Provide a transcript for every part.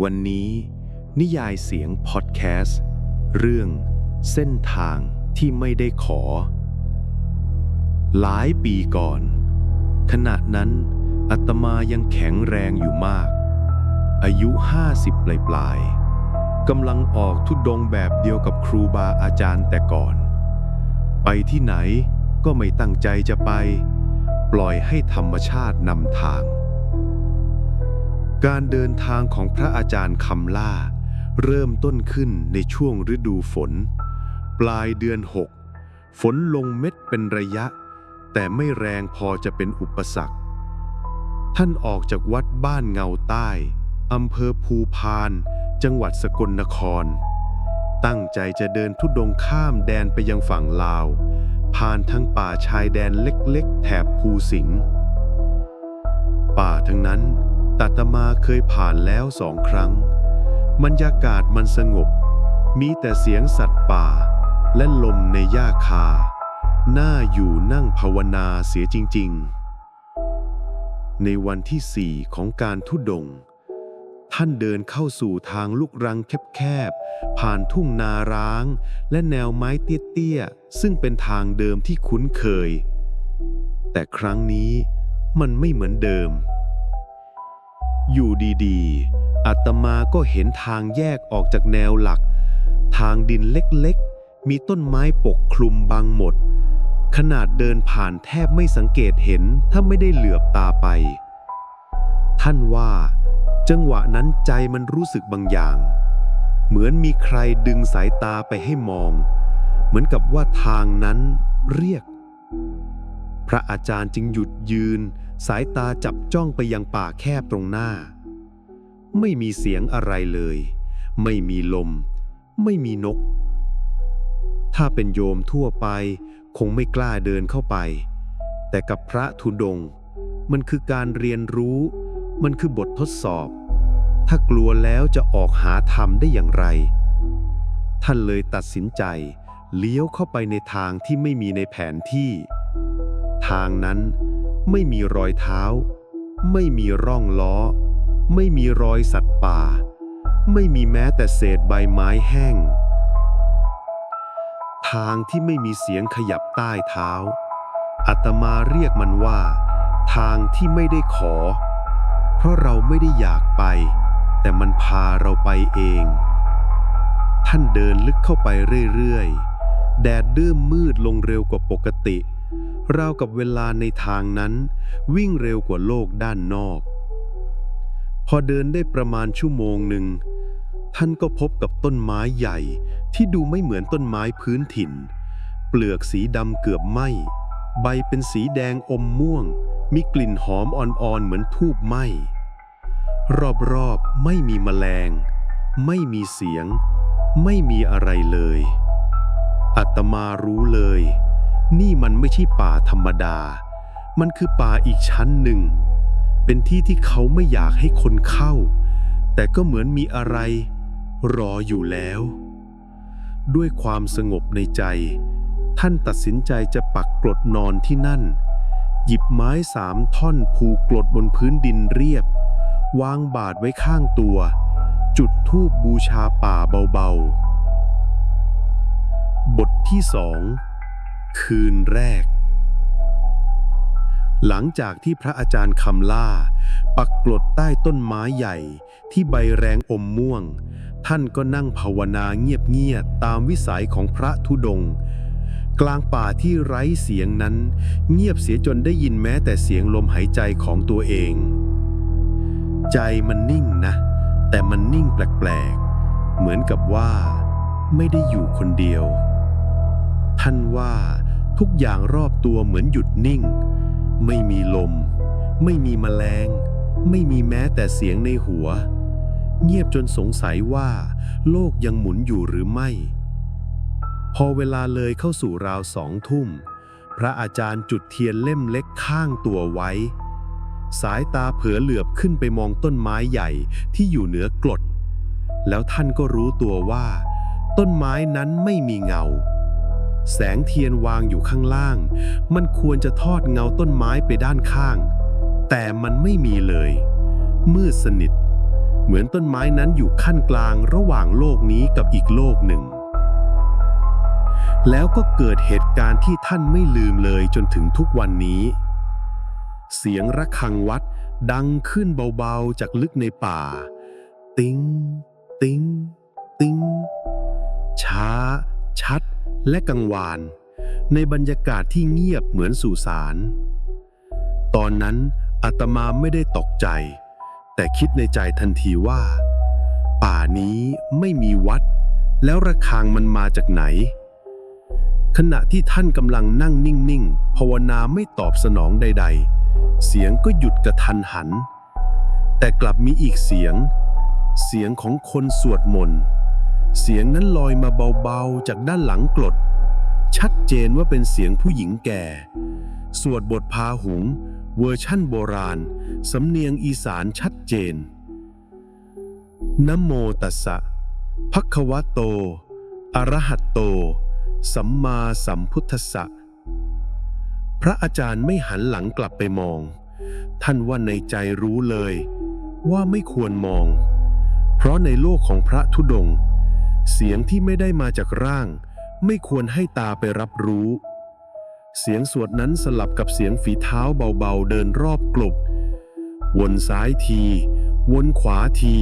วันนี้ นิยายเสียงพอดแคสต์ เรื่องเส้นทางที่ไม่ได้ขอ หลายปีก่อน ขณะนั้นอาตมายังแข็งแรงอยู่มาก อายุห้าสิบปลายปลายๆกำลังออกทุดงแบบเดียวกับครูบาอาจารย์แต่ก่อน ไปที่ไหนก็ไม่ตั้งใจจะไป ปล่อยให้ธรรมชาตินำทาง การเดินทางของพระอาจารย์คำล่า เริ่มต้นขึ้นในช่วงฤดูฝน ปลายเดือนหกฝนลงเม็ดเป็นระยะ แต่ไม่แรงพอจะเป็นอุปสรรค ท่านออกจากวัดบ้านเงาใต้อำเภอภูพาน จังหวัดสกลนคร ตั้งใจจะเดินทุดงข้ามแดนไปยังฝั่งลาว ผ่านทั้งป่าชายแดนเล็กๆ แถบภูสิงห์ป่าทั้งนั้น ตัตมาเคยผ่านแล้วสองครั้ง บรรยากาศมันสงบ มีแต่เสียงสัตว์ป่า และลมในหญ้าคาน่าอยู่นั่งภาวนาเสียจริง ๆ ในวันที่สี่ของการทุดง ท่านเดินเข้าสู่ทางลูกรังแคบๆ ผ่านทุ่งนาร้าง และแนวไม้เตี้ยๆ ซึ่งเป็นทางเดิมที่คุ้นเคย แต่ครั้งนี้มันไม่เหมือนเดิม อยู่ดีๆอาตมาก็เห็นทางแยกออกจากแนวหลัก ทางดินเล็กๆ มีต้นไม้ปกคลุมบังหมด ขนาดเดินผ่านแทบไม่สังเกตเห็นถ้าไม่ได้เหลือบตาไป ท่านว่า จังหวะนั้นใจมันรู้สึกบางอย่าง เหมือนมีใครดึงสายตาไปให้มอง เหมือนกับว่าทางนั้นเรียก พระอาจารย์จึงหยุดยืน สายตาจับจ้องไปยังป่าแคบตรงหน้า ไม่มีเสียงอะไรเลย ไม่มีลม ไม่มีนก ถ้าเป็นโยมทั่วไป คงไม่กล้าเดินเข้าไป แต่กับพระธุดง มันคือการเรียนรู้ มันคือบททดสอบ ถ้ากลัวแล้วจะออกหาธรรมได้อย่างไร ท่านเลยตัดสินใจ เลี้ยวเข้าไปในทางที่ไม่มีในแผนที่ ทางนั้น ไม่มีรอยเท้า ไม่มีร่องล้อ ไม่มีรอยสัตว์ป่า ไม่มีแม้แต่เศษใบไม้แห้ง ทางที่ไม่มีเสียงขยับใต้เท้าอาตมาเรียกมันว่า ทางที่ไม่ได้ขอ เพราะเราไม่ได้อยากไป แต่มันพาเราไปเอง ท่านเดินลึกเข้าไปเรื่อยๆ แดดเดื่มมืดลงเร็วกว่าปกติ ราวกับเวลาในทางนั้น วิ่งเร็วกว่าโลกด้านนอก พอเดินได้ประมาณชั่วโมงหนึ่ง ท่านก็พบกับต้นไม้ใหญ่ที่ดูไม่เหมือนต้นไม้พื้นถิ่น เปลือกสีดำเกือบไหมใบเป็นสีแดงอมม่วง มีกลิ่นหอมอ่อนๆเหมือนทูบไหมรอบๆไม่มีแมลง ไม่มีเสียง ไม่มีอะไรเลย อัตมารู้เลย นี่มันไม่ใช่ป่าธรรมดา มันคือป่าอีกชั้นหนึ่ง เป็นที่ที่เขาไม่อยากให้คนเข้า แต่ก็เหมือนมีอะไร รออยู่แล้ว ด้วยความสงบในใจ ท่านตัดสินใจจะปักกรดนอนที่นั่น หยิบไม้สามท่อนผูกกรดบนพื้นดินเรียบ วางบาทไว้ข้างตัว จุดธูปบูชาป่าเบาๆ บทที่สอง คืนแรก หลังจากที่พระอาจารย์คำล่า ปักกรดใต้ต้นไม้ใหญ่ที่ใบแรงอมม่วง ท่านก็นั่งภาวนาเงียบๆตามวิสัยของพระธุดงค์กลางป่าที่ไร้เสียงนั้น เงียบเสียจนได้ยินแม้แต่เสียงลมหายใจของตัวเอง ใจมันนิ่งนะ แต่มันนิ่งแปลกๆ เหมือนกับว่า ไม่ได้อยู่คนเดียว ท่านว่า ทุกอย่างรอบตัวเหมือนหยุดนิ่ง ไม่มีลม ไม่มีแมลง ไม่มีแม้แต่เสียงในหัว เงียบจนสงสัยว่า โลกยังหมุนอยู่หรือไม่ พอเวลาเลยเข้าสู่ราวสองทุ่ม พระอาจารย์จุดเทียนเล่มเล็กข้างตัวไว้ สายตาเผลอเหลือบขึ้นไปมองต้นไม้ใหญ่ที่อยู่เหนือกรดแล้วท่านก็รู้ตัวว่า ต้นไม้นั้นไม่มีเงา แสงเทียนวางอยู่ข้างล่าง มันควรจะทอดเงาต้นไม้ไปด้านข้าง แต่มันไม่มีเลย มืดสนิท เหมือนต้นไม้นั้นอยู่ขั้นกลางระหว่างโลกนี้กับอีกโลกหนึ่ง แล้วก็เกิดเหตุการณ์ที่ท่านไม่ลืมเลยจนถึงทุกวันนี้ เสียงระฆังวัดดังขึ้นเบาๆจากลึกในป่า ติ้ง ติ้ง ติ้ง ช้า ชัดและกังวาน ในบรรยากาศที่เงียบเหมือนสุสาน ตอนนั้นอาตมาไม่ได้ตกใจ แต่คิดในใจทันทีว่า ป่านี้ไม่มีวัด แล้วระฆังมันมาจากไหน ขณะที่ท่านกำลังนั่งนิ่งๆภาวนาไม่ตอบสนองใด ๆ เสียงก็หยุดกระทันหัน แต่กลับมีอีกเสียง เสียงของคนสวดมนต์ เสียงนั้นลอยมาเบาๆ จากด้านหลังกรด ชัดเจนว่าเป็นเสียงผู้หญิงแก่ สวดบทพาหุง เวอร์ชั่นโบราณ สำเนียงอีสานชัดเจนนโมตัสสะภควะโต อระหะโต สัมมาสัมพุทธะพระอาจารย์ไม่หันหลังกลับไปมอง ท่านว่าในใจรู้เลย ว่าไม่ควรมอง เพราะในโลกของพระธุดงค์ เสียงที่ไม่ได้มาจากร่าง ไม่ควรให้ตาไปรับรู้ เสียงสวดนั้นสลับกับเสียงฝีเท้าเบาๆเดินรอบกลบวนซ้ายที วนขวาที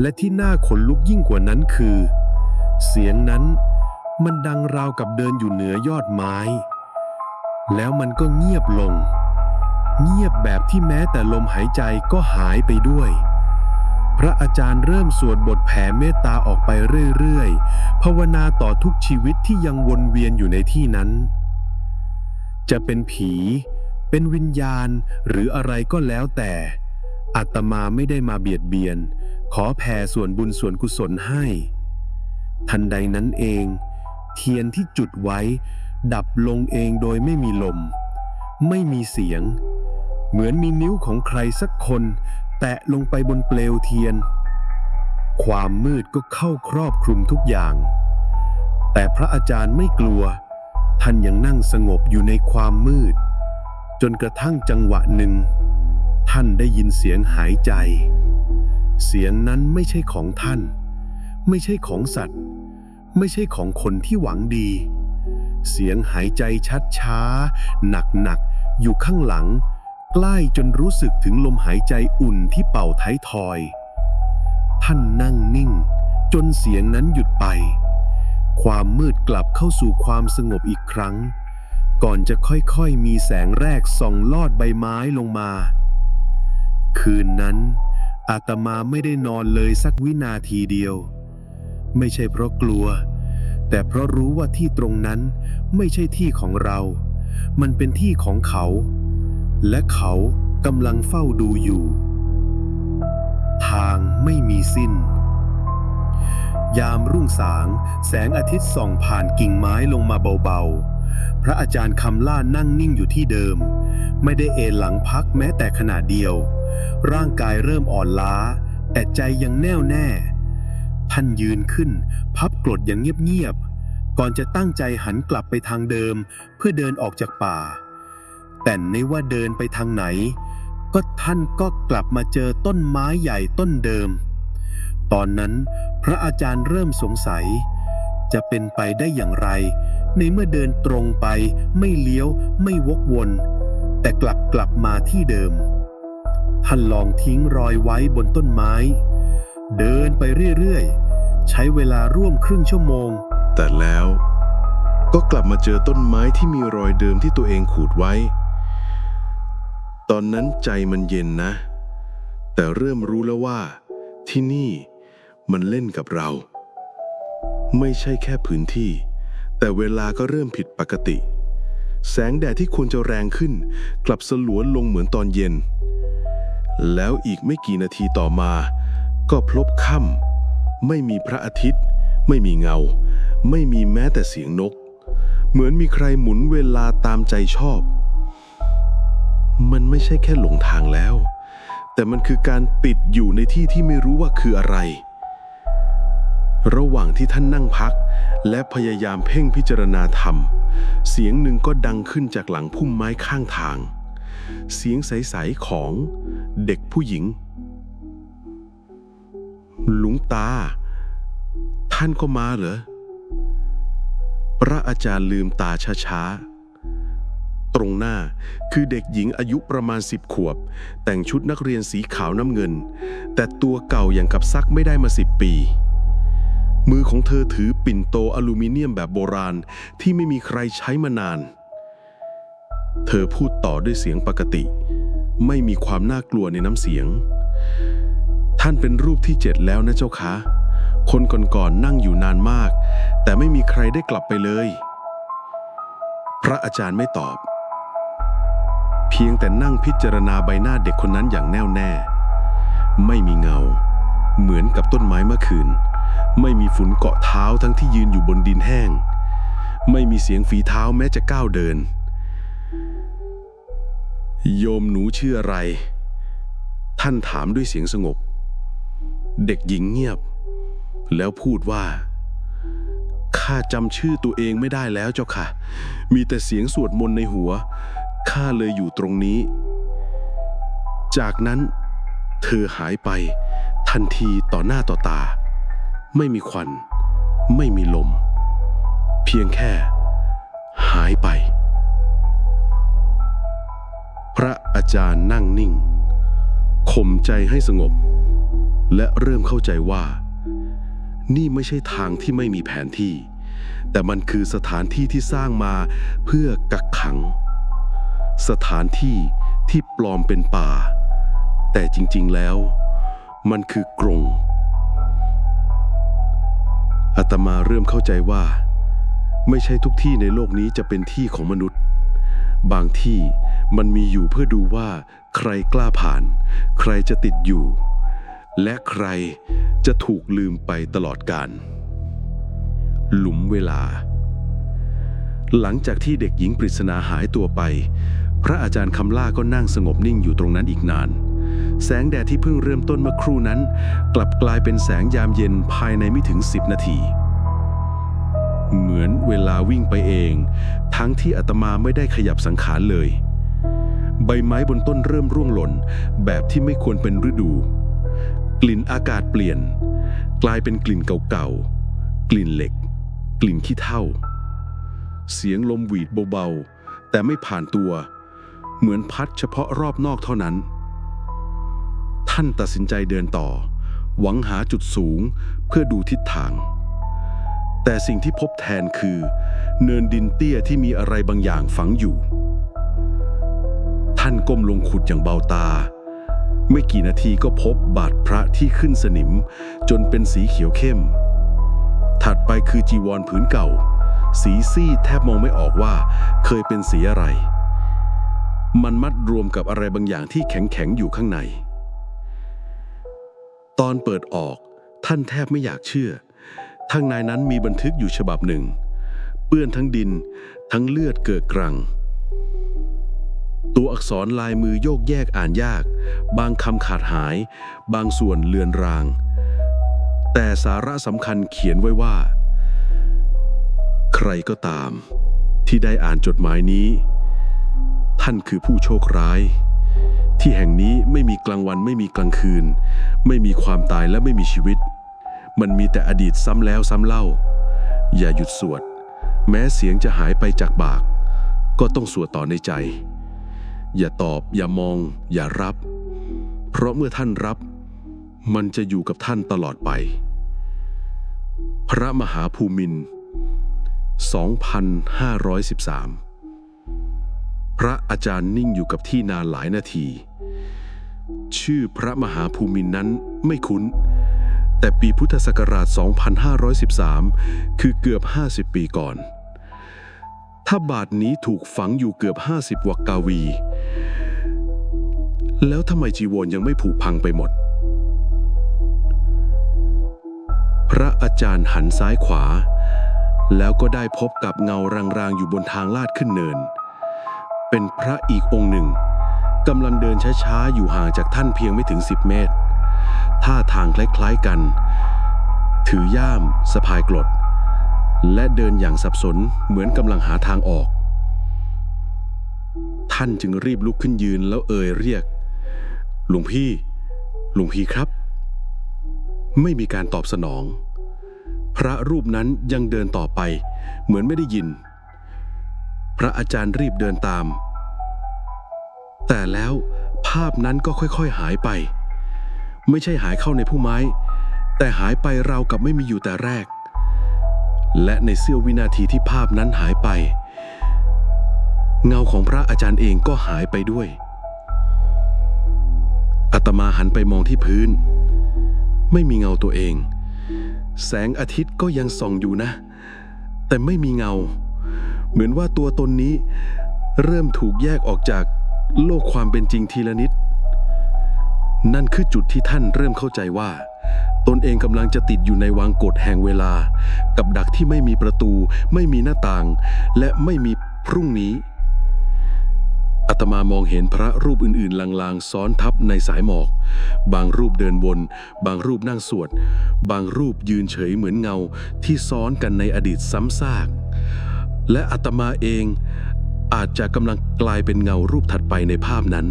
และที่น่าขนลุกยิ่งกว่านั้นคือ เสียงนั้นมันดังราวกับเดินอยู่เหนือยอดไม้ แล้วมันก็เงียบลง เงียบแบบที่แม้แต่ลมหายใจก็หายไปด้วย พระอาจารย์เริ่มสวดบทแผ่เมตตาออกไปเรื่อยๆ ภาวนาต่อทุกชีวิตที่ยังวนเวียนอยู่ในที่นั้น จะเป็นผี เป็นวิญญาณหรืออะไรก็แล้วแต่อาตมาไม่ได้มาเบียดเบียน ขอแผ่ส่วนบุญส่วนกุศลให้ ทันใดนั้นเอง เทียนที่จุดไว้ ดับลงเองโดยไม่มีลม ไม่มีเสียง เหมือนมีนิ้วของใครสักคน แตะลงไปบนเปลวเทียน ความมืดก็เข้าครอบคลุมทุกอย่าง แต่พระอาจารย์ไม่กลัว ท่านยังนั่งสงบอยู่ในความมืด จนกระทั่งจังหวะหนึ่ง ท่านได้ยินเสียงหายใจ เสียงนั้นไม่ใช่ของท่าน ไม่ใช่ของสัตว์ ไม่ใช่ของคนที่หวังดี เสียงหายใจชัดช้าหนักหนักๆอยู่ข้างหลัง ใกล้จนรู้สึกถึงลมหายใจอุ่นที่เป่าท้ายทอย ท่านนั่งนิ่ง จนเสียงนั้นหยุดไป ความมืดกลับเข้าสู่ความสงบอีกครั้ง ก่อนจะค่อยๆมีแสงแรกส่องลอดใบไม้ลงมา คืนนั้น อาตมาไม่ได้นอนเลยสักวินาทีเดียว ไม่ใช่เพราะกลัว แต่เพราะรู้ว่าที่ตรงนั้นไม่ใช่ที่ของเรา มันเป็นที่ของเขา และเขากำลังเฝ้าดูอยู่ ทางไม่มีสิ้น ยามรุ่งสาง แสงอาทิตย์ส่องผ่านกิ่งไม้ลงมาเบาๆ พระอาจารย์คำล่านั่งนิ่งอยู่ที่เดิม ไม่ได้เอนหลังพักแม้แต่ขณะเดียว ร่างกายเริ่มอ่อนล้า แต่ใจยังแน่วแน่ ท่านยืนขึ้น พับกรดอย่างเงียบๆก่อนจะตั้งใจหันกลับไปทางเดิมเพื่อเดินออกจากป่า แต่ในว่าเดินไปทางไหน ก็ท่านก็กลับมาเจอต้นไม้ใหญ่ต้นเดิม ตอนนั้นพระอาจารย์เริ่มสงสัย จะเป็นไปได้อย่างไร ในเมื่อเดินตรงไปไม่เลี้ยวไม่วกวน แต่กลับกลับมาที่เดิม ท่านลองทิ้งรอยไว้บนต้นไม้ เดินไปเรื่อยๆ ใช้เวลาร่วมครึ่งชั่วโมง แต่แล้วก็กลับมาเจอต้นไม้ที่มีรอยเดิมที่ตัวเองขูดไว้ ตอนนั้นใจมันเย็นนะ แต่เริ่มรู้แล้วว่า ที่นี่มันเล่นกับเรา ไม่ใช่แค่พื้นที่ แต่เวลาก็เริ่มผิดปกติ แสงแดดที่ควรจะแรงขึ้น กลับสลัวลงเหมือนตอนเย็น แล้วอีกไม่กี่นาทีต่อมา ก็พลบค่ำไม่มีพระอาทิตย์ ไม่มีเงา ไม่มีแม้แต่เสียงนก เหมือนมีใครหมุนเวลาตามใจชอบ มันไม่ใช่แค่หลงทางแล้ว แต่มันคือการติดอยู่ในที่ที่ไม่รู้ว่าคืออะไร ระหว่างที่ท่านนั่งพัก และพยายามเพ่งพิจารณาธรรม เสียงหนึ่งก็ดังขึ้นจากหลังพุ่มไม้ข้างทาง เสียงใสๆของเด็กผู้หญิง หลวงตา ท่านก็มาเหรอ พระอาจารย์ลืมตาช้าๆ ตรงหน้า คือเด็กหญิงอายุประมาณสิบขวบ แต่งชุดนักเรียนสีขาวน้ำเงิน แต่ตัวเก่าอย่างกับซักไม่ได้มาสิบปี มือของเธอถือปิ่นโตอลูมิเนียมแบบโบราณที่ไม่มีใครใช้มานาน เธอพูดต่อด้วยเสียงปกติ ไม่มีความน่ากลัวในน้ำเสียง ท่านเป็นรูปที่เจ็ดแล้วนะเจ้าคะคนก่อนๆนนั่งอยู่นานมาก แต่ไม่มีใครได้กลับไปเลย พระอาจารย์ไม่ตอบ เพียงแต่นั่งพิจารณาใบหน้าเด็กคนนั้นอย่างแน่วแน่ ไม่มีเงา เหมือนกับต้นไม้เมื่อคืน ไม่มีฝุ่นเกาะเท้าทั้งที่ยืนอยู่บนดินแห้ง ไม่มีเสียงฝีเท้าแม้จะก้าวเดิน โยมหนูชื่ออะไร ท่านถามด้วยเสียงสงบ เด็กหญิงเงียบ แล้วพูดว่าข้าจำชื่อตัวเองไม่ได้แล้วเจ้าค่ะ มีแต่เสียงสวดมนต์ในหัว ข้าเลยอยู่ตรงนี้ จากนั้น เธอหายไป ทันทีต่อหน้าต่อตา ไม่มีควัน ไม่มีลม เพียงแค่ หายไป พระอาจารย์นั่งนิ่งข่มใจให้สงบ และเริ่มเข้าใจว่า นี่ไม่ใช่ทางที่ไม่มีแผนที่ แต่มันคือสถานที่ที่สร้างมาเพื่อกักขัง สถานที่ที่ปลอมเป็นป่า แต่จริงๆแล้ว มันคือกรงอาตมาเริ่มเข้าใจว่า ไม่ใช่ทุกที่ในโลกนี้จะเป็นที่ของมนุษย์ บางที่มันมีอยู่เพื่อดูว่า ใครกล้าผ่าน ใครจะติดอยู่ และใครจะถูกลืมไปตลอดกาลหลุมเวลา หลังจากที่เด็กหญิงปริศนาหายตัวไป พระอาจารย์คำล่าก็นั่งสงบนิ่งอยู่ตรงนั้นอีกนาน แสงแดดที่เพิ่งเริ่มต้นเมื่อครู่นั้น กลับกลายเป็นแสงยามเย็นภายในไม่ถึงสิบนาที เหมือนเวลาวิ่งไปเอง ทั้งที่อาตมาไม่ได้ขยับสังขารเลย ใบไม้บนต้นเริ่มร่วงหล่น แบบที่ไม่ควรเป็นฤดู กลิ่นอากาศเปลี่ยน กลายเป็นกลิ่นเก่าๆ กลิ่นเหล็ก กลิ่นขี้เถ้า เสียงลมหวีดเบาๆ แต่ไม่ผ่านตัว เหมือนพัดเฉพาะรอบนอกเท่านั้น ท่านตัดสินใจเดินต่อ หวังหาจุดสูงเพื่อดูทิศทาง แต่สิ่งที่พบแทนคือ เนินดินเตี้ยที่มีอะไรบางอย่างฝังอยู่ ท่านก้มลงขุดอย่างเบาตา ไม่กี่นาทีก็พบบาดพระที่ขึ้นสนิม จนเป็นสีเขียวเข้ม ถัดไปคือจีวรผืนเก่า สีซีดแทบมองไม่ออกว่าเคยเป็นสีอะไร มันมัดรวมกับอะไรบางอย่างที่แข็งๆอยู่ข้างใน ตอนเปิดออกท่านแทบไม่อยากเชื่อ ข้างในนั้นมีบันทึกอยู่ฉบับหนึ่ง เปื้อนทั้งดิน ทั้งเลือดเกิดกรัง ตัวอักษรลายมือโยกแยกอ่านยาก บางคำขาดหาย บางส่วนเลือนราง แต่สาระสำคัญเขียนไว้ว่า ใครก็ตาม ที่ได้อ่านจดหมายนี้ ท่านคือผู้โชคร้าย ที่แห่งนี้ไม่มีกลางวันไม่มีกลางคืน ไม่มีความตายและไม่มีชีวิต มันมีแต่อดีตซ้ำแล้วซ้ำเล่า อย่าหยุดสวด แม้เสียงจะหายไปจากปาก ก็ต้องสวดต่อในใจ อย่าตอบอย่ามอง อย่ารับ เพราะเมื่อท่านรับ มันจะอยู่กับท่านตลอดไป พระมหาภูมินทร์2513 พระอาจารย์นิ่งอยู่กับที่นานหลายนาที ชื่อพระมหาภูมินนั้นไม่คุ้น แต่ปีพุทธศักราช 2513 คือเกือบ 50 ปีก่อน ถ้าบาทนี้ถูกฝังอยู่เกือบ 50 วักกาวี แล้วทำไมจีวรยังไม่ผุพังไปหมด พระอาจารย์หันซ้ายขวา แล้วก็ได้พบกับเงารางๆอยู่บนทางลาดขึ้นเนิน เป็นพระอีกองค์หนึ่งกำลังเดินช้าๆ อยู่ห่างจากท่านเพียงไม่ถึง 10 เมตร ท่าทางคล้ายๆกัน ถือย่ามสะพายกรด และเดินอย่างสับสนเหมือนกำลังหาทางออก ท่านจึงรีบลุกขึ้นยืนแล้วเอ่ยเรียก หลวงพี่ หลวงพี่ครับ ไม่มีการตอบสนอง พระรูปนั้นยังเดินต่อไป เหมือนไม่ได้ยิน พระอาจารย์รีบเดินตาม แต่แล้วภาพนั้นก็ค่อยๆหายไป ไม่ใช่หายเข้าในผู้ไม้ แต่หายไปราวกับไม่มีอยู่แต่แรก และในเสี้ยววินาทีที่ภาพนั้นหายไป เงาของพระอาจารย์เองก็หายไปด้วยอาตมาหันไปมองที่พื้น ไม่มีเงาตัวเอง แสงอาทิตย์ก็ยังส่องอยู่นะ แต่ไม่มีเงา เหมือนว่าตัวตนนี้ เริ่มถูกแยกออกจากโลกความเป็นจริงทีละนิด นั่นคือจุดที่ท่านเริ่มเข้าใจว่า ตนเองกำลังจะติดอยู่ในวังกฎแห่งเวลา กับดักที่ไม่มีประตู ไม่มีหน้าต่าง และไม่มีพรุ่งนี้อาตมามองเห็นพระรูปอื่นๆ ลางๆ ซ้อนทับในสายหมอก บางรูปเดินวน บางรูปนั่งสวด บางรูปยืนเฉยเหมือนเงาที่ซ้อนกันในอดีตซ้ำซาก และอาตมาเองอาจจะกำลังกลายเป็นเงารูปถัดไปในภาพนั้น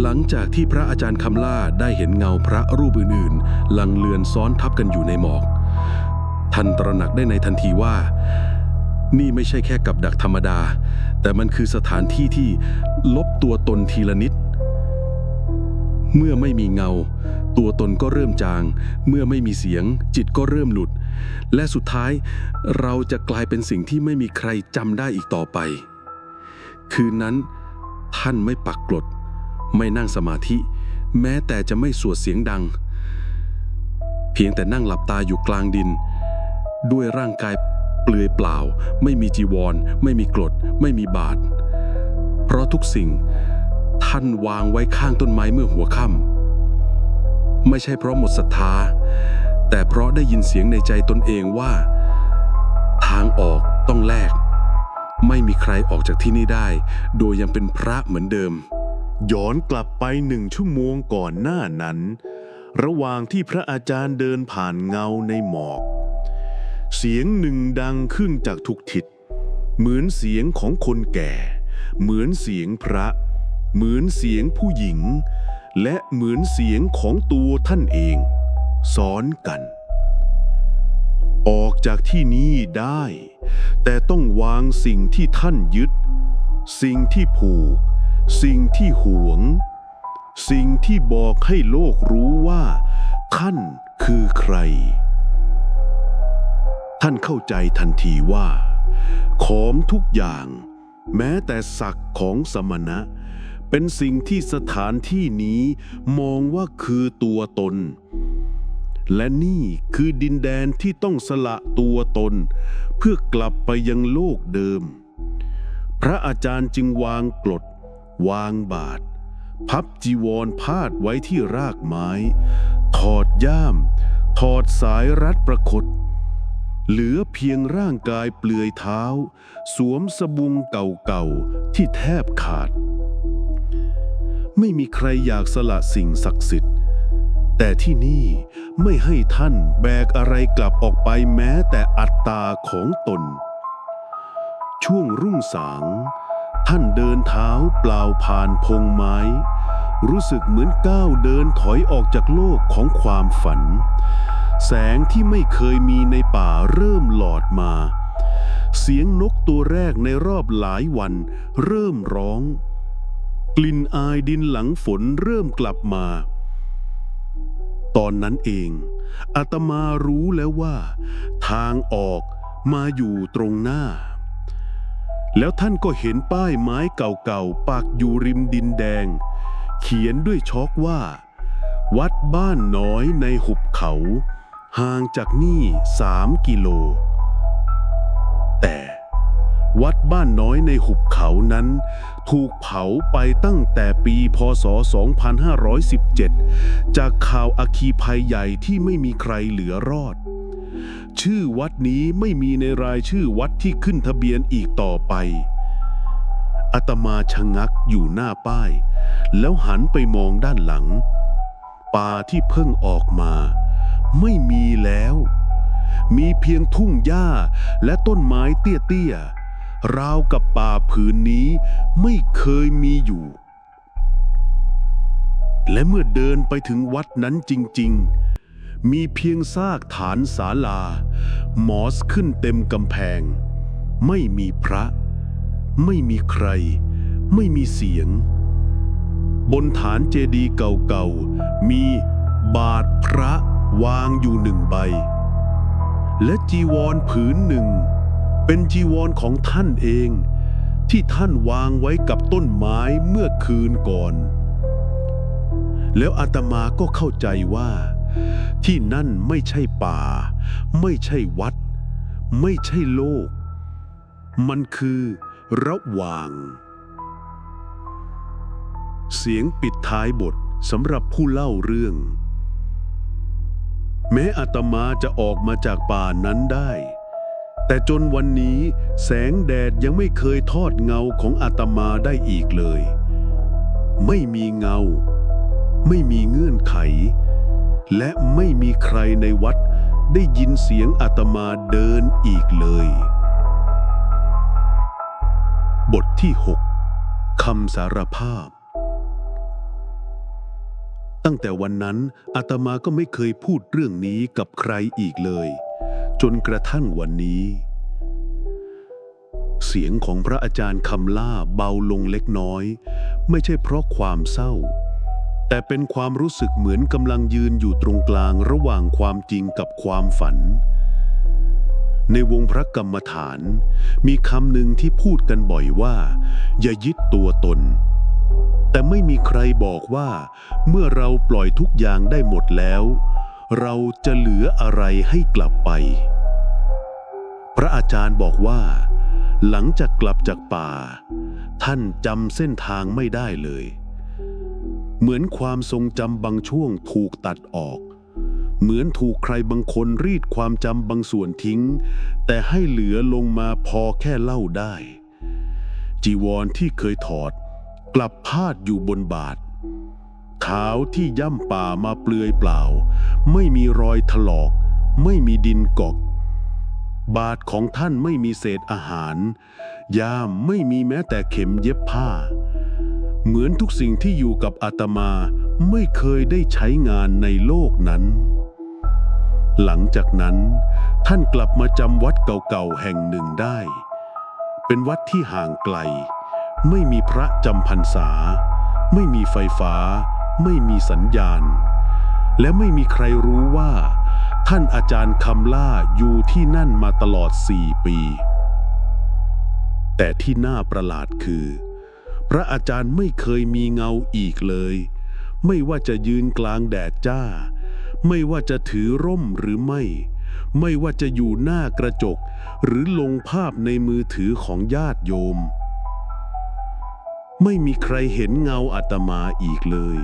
หลังจากที่พระอาจารย์คำล่าได้เห็นเงาพระรูปอื่นๆ ลังเลือนซ้อนทับกันอยู่ในหมอก ท่านตระหนักได้ในทันทีว่า นี่ไม่ใช่แค่กับดักธรรมดา แต่มันคือสถานที่ที่ลบตัวตนทีละนิด เมื่อไม่มีเงา ตัวตนก็เริ่มจาง เมื่อไม่มีเสียง จิตก็เริ่มหลุด และสุดท้ายเราจะกลายเป็นสิ่งที่ไม่มีใครจำได้อีกต่อไป คืนนั้นท่านไม่ปักกลดไม่นั่งสมาธิ แม้แต่จะไม่สวดเสียงดัง เพียงแต่นั่งหลับตาอยู่กลางดิน ด้วยร่างกายเปลือยเปล่า ไม่มีจีวร ไม่มีกรด ไม่มีบาท เพราะทุกสิ่งท่านวางไว้ข้างต้นไม้เมื่อหัวค่ำไม่ใช่เพราะหมดศรัทธา แต่เพราะได้ยินเสียงในใจตนเองว่า ทางออกต้องแลก ไม่มีใครออกจากที่นี่ได้ โดยยังเป็นพระเหมือนเดิม ย้อนกลับไปหนึ่งชั่วโมงก่อนหน้านั้น ระหว่างที่พระอาจารย์เดินผ่านเงาในหมอก เสียงหนึ่งดังขึ้นจากทุกทิศ เหมือนเสียงของคนแก่ เหมือนเสียงพระ เหมือนเสียงผู้หญิง และเหมือนเสียงของตัวท่านเอง ซ้อนกัน ออกจากที่นี้ได้ แต่ต้องวางสิ่งที่ท่านยึด สิ่งที่ผูก สิ่งที่หวง สิ่งที่บอกให้โลกรู้ว่า ท่านคือใคร ท่านเข้าใจทันทีว่า ของทุกอย่างแม้แต่ศักดิ์ของสมณะ เป็นสิ่งที่สถานที่นี้มองว่าคือตัวตน และนี่คือดินแดนที่ต้องสละตัวตน เพื่อกลับไปยังโลกเดิม พระอาจารย์จึงวางกรดวางบาท พับจีวรพาดไว้ที่รากไม้ ถอดย่าม ถอดสายรัดประคตเหลือเพียงร่างกายเปลือยเท้า สวมสบุงเก่าๆที่แทบขาด ไม่มีใครอยากสละสิ่งศักดิ์สิทธิ์ แต่ที่นี่ไม่ให้ท่านแบกอะไรกลับออกไปแม้แต่อัตตาของตน ช่วงรุ่งสาง ท่านเดินเท้าเปล่าผ่านพงไม้ รู้สึกเหมือนก้าวเดินถอยออกจากโลกของความฝัน แสงที่ไม่เคยมีในป่าเริ่มหลอดมา เสียงนกตัวแรกในรอบหลายวันเริ่มร้อง กลิ่นอายดินหลังฝนเริ่มกลับมา ตอนนั้นเองอาตมารู้แล้วว่า ทางออกมาอยู่ตรงหน้า แล้วท่านก็เห็นป้ายไม้เก่าๆปักอยู่ริมดินแดง เขียนด้วยช็อกว่า วัดบ้านน้อยในหุบเขา ห่างจากนี่สามกิโล แต่วัดบ้านน้อยในหุบเขานั้น ถูกเผาไปตั้งแต่ปีพศ 2517 จากข่าวอาคีภัยใหญ่ที่ไม่มีใครเหลือรอด ชื่อวัดนี้ไม่มีในรายชื่อวัดที่ขึ้นทะเบียนอีกต่อไปอาตมาชะงักอยู่หน้าป้าย แล้วหันไปมองด้านหลัง ป่าที่เพิ่งออกมา ไม่มีแล้ว มีเพียงทุ่งหญ้าและต้นไม้เตี้ยๆ ราวกับป่าผืนนี้ไม่เคยมีอยู่ และเมื่อเดินไปถึงวัดนั้นจริง ๆ มีเพียงซากฐานศาลา มอสขึ้นเต็มกำแพง ไม่มีพระ ไม่มีใคร ไม่มีเสียง บนฐานเจดีย์เก่าๆ มีบาทพระวางอยู่หนึ่งใบ และจีวรผืนหนึ่ง เป็นจีวรของท่านเอง ที่ท่านวางไว้กับต้นไม้เมื่อคืนก่อน แล้วอาตมาก็เข้าใจว่า ที่นั่นไม่ใช่ป่า ไม่ใช่วัด ไม่ใช่โลก มันคือระหว่าง เสียงปิดท้ายบทสำหรับผู้เล่าเรื่อง แม้อาตมาจะออกมาจากป่านั้นได้ แต่จนวันนี้แสงแดดยังไม่เคยทอดเงาของอาตมาได้อีกเลย ไม่มีเงา ไม่มีเงื่อนไข และไม่มีใครในวัดได้ยินเสียงอาตมาเดินอีกเลย บทที่ 6คำสารภาพ ตั้งแต่วันนั้นอาตมาก็ไม่เคยพูดเรื่องนี้กับใครอีกเลย จนกระทั่งวันนี้ เสียงของพระอาจารย์คำล่าเบาลงเล็กน้อย ไม่ใช่เพราะความเศร้า แต่เป็นความรู้สึกเหมือนกำลังยืนอยู่ตรงกลางระหว่างความจริงกับความฝัน ในวงพระกรรมฐาน มีคำหนึ่งที่พูดกันบ่อยว่า อย่ายึดตัวตนแต่ไม่มีใครบอกว่า เมื่อเราปล่อยทุกอย่างได้หมดแล้ว เราจะเหลืออะไรให้กลับไป พระอาจารย์บอกว่า หลังจากกลับจากป่า ท่านจำเส้นทางไม่ได้เลย เหมือนความทรงจำบางช่วงถูกตัดออก เหมือนถูกใครบางคนรีดความจำบางส่วนทิ้ง แต่ให้เหลือลงมาพอแค่เล่าได้ จีวรที่เคยถอด กลับพาดอยู่บนบาท ขาวที่ย่ำป่ามาเปลือยเปล่า ไม่มีรอยถลอก ไม่มีดินกอก บาทของท่านไม่มีเศษอาหารยามไม่มีแม้แต่เข็มเย็บผ้า เหมือนทุกสิ่งที่อยู่กับอาตมาไม่เคยได้ใช้งานในโลกนั้น หลังจากนั้น ท่านกลับมาจำวัดเก่าๆแห่งหนึ่งได้ เป็นวัดที่ห่างไกล ไม่มีพระจำพรรษา ไม่มีไฟฟ้า ไม่มีสัญญาณ และไม่มีใครรู้ว่า ท่านอาจารย์คำล่าอยู่ที่นั่นมาตลอดสี่ปี แต่ที่น่าประหลาดคือ พระอาจารย์ไม่เคยมีเงาอีกเลย ไม่ว่าจะยืนกลางแดดจ้า ไม่ว่าจะถือร่มหรือไม่ ไม่ว่าจะอยู่หน้ากระจก หรือลงภาพในมือถือของญาติโยมไม่มีใครเห็นเงาอาตมาอีกเลย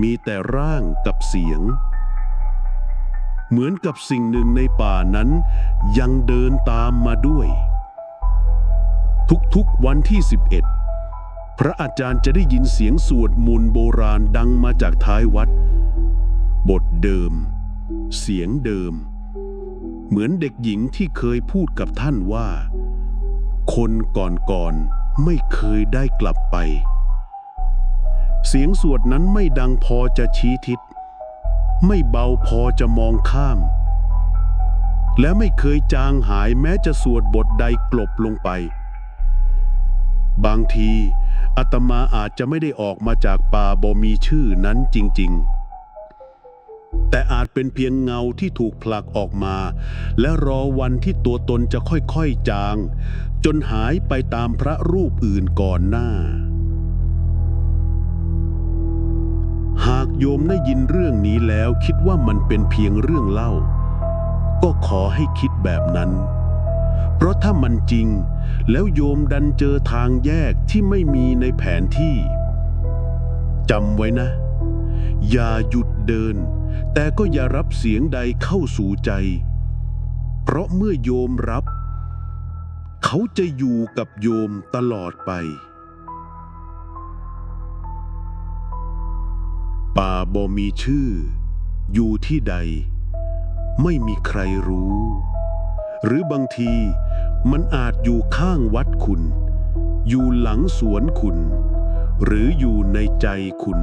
มีแต่ร่างกับเสียง เหมือนกับสิ่งหนึ่งในป่านั้น ยังเดินตามมาด้วย ทุกๆวันที่ 11 พระอาจารย์จะได้ยินเสียงสวดมนต์โบราณดังมาจากท้ายวัด บทเดิม เสียงเดิม เหมือนเด็กหญิงที่เคยพูดกับท่านว่า คนก่อนๆไม่เคยได้กลับไป เสียงสวดนั้นไม่ดังพอจะชี้ทิศ ไม่เบาพอจะมองข้าม และไม่เคยจางหายแม้จะสวดบทใดกลบลงไป บางทีอาตมาอาจจะไม่ได้ออกมาจากป่าบ่มีชื่อนั้นจริง ๆแต่อาจเป็นเพียงเงาที่ถูกผลักออกมา และรอวันที่ตัวตนจะค่อยๆจาง จนหายไปตามพระรูปอื่นก่อนหน้า โยมได้ยินเรื่องนี้แล้วคิดว่ามันเป็นเพียงเรื่องเล่า ก็ขอให้คิดแบบนั้น เพราะถ้ามันจริง แล้วโยมดันเจอทางแยกที่ไม่มีในแผนที่จำไว้นะ อย่าหยุดเดิน แต่ก็อย่ารับเสียงใดเข้าสู่ใจ เพราะเมื่อโยมรับ เขาจะอยู่กับโยมตลอดไป บ่มีชื่อ อยู่ที่ใด ไม่มีใครรู้ หรือบางทีมันอาจอยู่ข้างวัดคุณ อยู่หลังสวนคุณ หรืออยู่ในใจคุณ